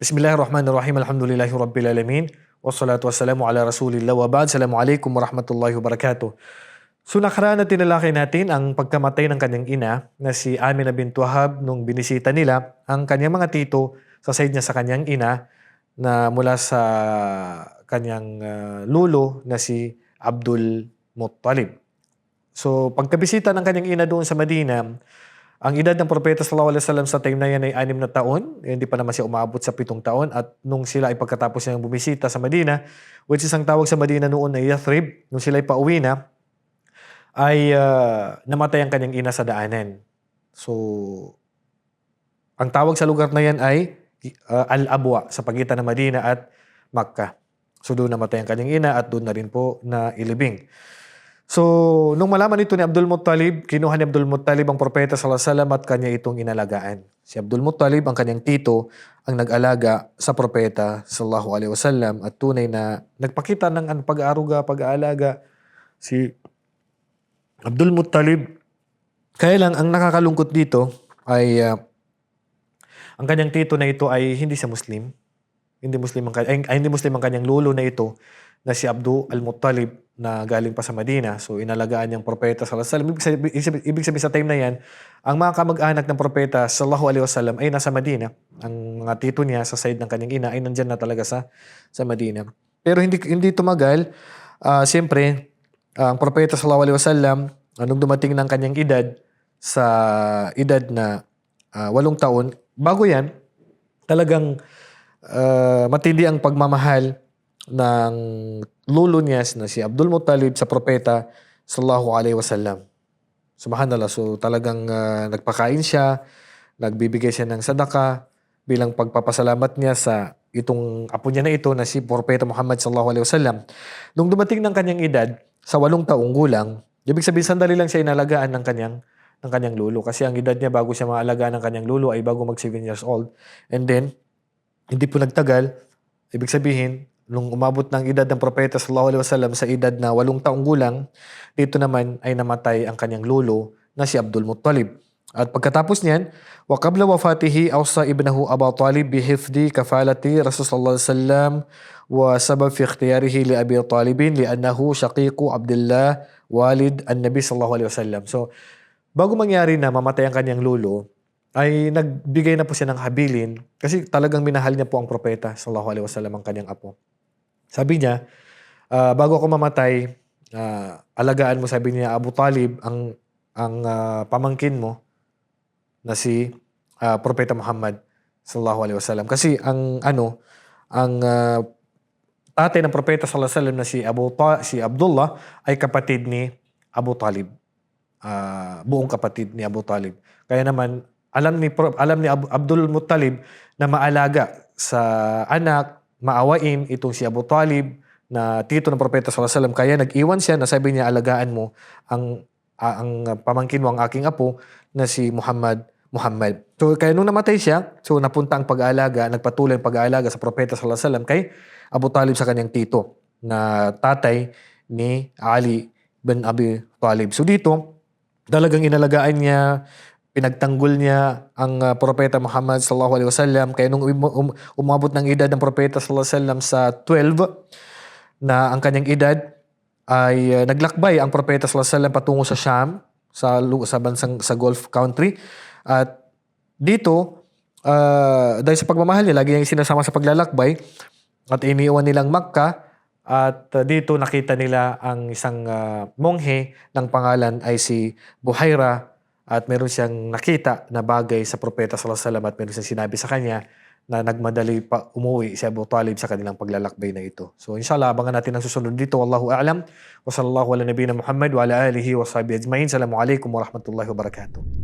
Bismillahirrahmanirrahim. Alhamdulillahi Rabbil Alamin. Wassalatu wassalamu ala Rasulillah wa ba'd. Assalamualaikum warahmatullahi wabarakatuh. So nakaraan na tinalakay natin ang pagkamatay ng kanyang ina na si Amina bint Wahab nung binisita nila ang kanyang mga tito sa side niya sa kanyang ina na mula sa kanyang ah, lulo na si Abdul Muttalib. So pagkabisita ng kanyang ina doon sa Madina, ang edad ng propeta sallallahu alaihi wasallam sa time na yan ay anim na taon. Hindi pa naman siya umabot sa pitong taon. At nung sila ay pagkatapos niyang bumisita sa Madina, which is ang tawag sa Madina noon ay Yathrib, nung sila ay pauwi na, ay ah, namatay ang kanyang ina sa daanan. So, ang tawag sa lugar na yan ay ah, Al-Abwa sa pagitan ng Madina at Makkah. So doon namatay ang kanyang ina at doon na rin po na ilibing. So, nung malaman ito ni Abdul Muttalib, kinuha ni Abdul Muttalib ang propeta sallallahu at kanya itong inalagaan. Si Abdul Muttalib, ang kanyang tito, ang nag-alaga sa propeta sallallahu alaihi wasallam at tunay na nagpakita ng pag-aaruga, pag-aalaga si Abdul Muttalib. Kaya lang, ang nakakalungkot dito ay ah, ang kanyang tito na ito ay hindi siya Muslim. Hindi Muslim ang, ay, ay, hindi Muslim ang kanyang lolo na ito na si Abdul al-Muttalib na galing pa sa Madina. So inalagaan niyang propeta sallallahu alaihi wasallam. Ibig sabihin, ibig sabihin- sa time na yan, ang mga kamag-anak ng propeta sallallahu alaihi wasallam ay nasa Madina. Ang mga tito niya sa side ng kanyang ina ay nandyan na talaga sa sa Madina. Pero hindi hindi tumagal. ah Siyempre, ang propeta sallallahu alaihi wasallam ah, nung dumating ng kanyang edad sa edad na ah, walong taon, bago yan, talagang ah, matindi ang pagmamahal ng lulo niya na si Abdul Muttalib sa propeta sallallahu alaihi wasallam. Subhanallah. So talagang ah, nagpakain siya, nagbibigay siya ng sadaka bilang pagpapasalamat niya sa itong apo niya na ito na si Propeta Muhammad sallallahu alaihi wasallam. Nung dumating ng kanyang edad sa walong taong gulang, ibig sabihin sandali lang siya inalagaan ng kanyang ng kanyang lulo kasi ang edad niya bago siya maalagaan ng kanyang lulo ay bago mag 7 years old. And then hindi po nagtagal, ibig sabihin, nung umabot ng edad ng propeta sallallahu alaihi wasallam sa edad na walong taong gulang, dito naman ay namatay ang kanyang lolo na si Abdul Muttalib. At pagkatapos niyan, wa qabla wafatihi awsa ibnahu Abu Talib bihifdi kafalati Rasulullah sallallahu alaihi wasallam wa sabab fi ikhtiyarihi li Abi Talib li'annahu shaqiqu Abdullah walid an-nabi sallallahu alaihi wasallam. So, bago mangyari na mamatay ang kanyang lolo, ay nagbigay na po siya ng habilin kasi talagang minahal niya po ang propeta sallallahu alaihi wasallam ang kanyang apo. Sabi niya, ah, bago ako mamatay, ah, alagaan mo sabi niya Abu Talib ang ang ah, pamangkin mo na si ah, propeta Muhammad sallallahu alaihi wasallam. Kasi ang ano, ang ah, tatay ng propeta sallallahu alaihi wasallam na si Abu Ta- si Abdullah ay kapatid ni Abu Talib. Ah, buong kapatid ni Abu Talib. Kaya naman alam ni alam ni Abdul Muttalib na maalaga sa anak, maawain itong si Abu Talib na tito ng propeta sallallahu wasallam. Kaya nag-iwan siya na sabi niya alagaan mo ang ang pamangkin mo ang aking apo na si Muhammad Muhammad. So kaya nung namatay siya, so napunta ang pag-aalaga, nagpatuloy ang pag-aalaga sa propeta sallallahu wasallam kay Abu Talib sa kanyang tito na tatay ni Ali bin Abi Talib. So dito, talagang inalagaan niya, pinagtanggol niya ang ah, propeta Muhammad sallallahu alaihi wasallam. Kaya nung um- um- umabot ng edad ng propeta sallallahu alaihi wasallam sa 12 na ang kanyang edad ay ah, naglakbay ang propeta sallallahu alaihi wasallam patungo sa Sham sa sa bansang sa Gulf country. At dito ah, dahil sa pagmamahal niya lagi niyang sinasama sa paglalakbay at iniwan nilang Makkah at uh, dito nakita nila ang isang uh, monghe ng pangalan ay si Buhaira at meron siyang nakita na bagay sa propeta sallallahu alaihi wasallam at meron siyang sinabi sa kanya na nagmadali pa umuwi si Abu Talib sa kanilang paglalakbay na ito. So inshallah abangan natin ang susunod dito. Wallahu a'lam. Wa sallallahu ala nabiyina Muhammad wa ala alihi wa sahbihi ajma'in. Assalamualaikum warahmatullahi wabarakatuh.